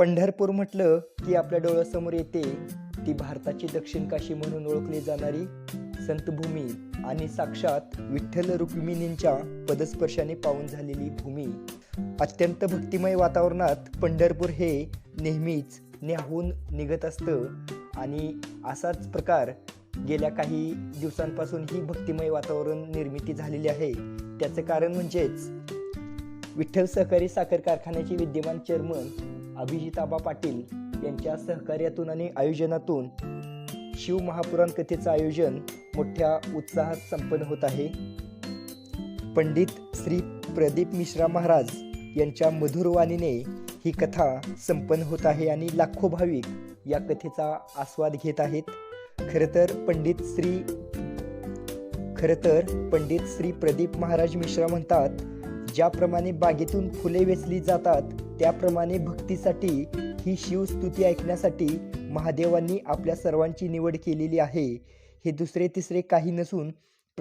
पंढरपूर म्हटलं की आपल्या डोळ्यासमोर येते ती भारताची दक्षिण काशी म्हणून ओळखली जाणारी संतभूमी आणि साक्षात विठ्ठल रुक्मिणींच्या पदस्पर्शाने पावन झालेली भूमी. अत्यंत भक्तिमय वातावरणात पंढरपूर हे नेहमीच न्याहून निघत असतं आणि असाच प्रकार गेल्या काही दिवसांपासून ही भक्तिमय वातावरण निर्मिती झालेली आहे. त्याचं कारण म्हणजेच विठ्ठल सहकारी साखर कारखान्याचे विद्यमान चेअरमन अभिजिताबा पाटील यांच्या सहकार्यातून आणि आयोजनातून शिव महापुराण कथेचं आयोजन मोठ्या उत्साहात संपन्न होत आहे. पंडित श्री प्रदीप मिश्रा महाराज यांच्या मधुरवाणीने ही कथा संपन्न होत आहे आणि लाखो भाविक या कथेचा आस्वाद घेत आहेत. खरं तर पंडित श्री खरं तर पंडित श्री प्रदीप महाराज मिश्रा म्हणतात ज्याप्रमाणे बागेतून फुले वेचली जातात त्याप्रमाणे भक्तीसाठी ही शिवस्तुती ऐकण्यासाठी महादेवांनी आपल्या सर्वांची निवड केलेली आहे. हे दुसरे तिसरे काही नसून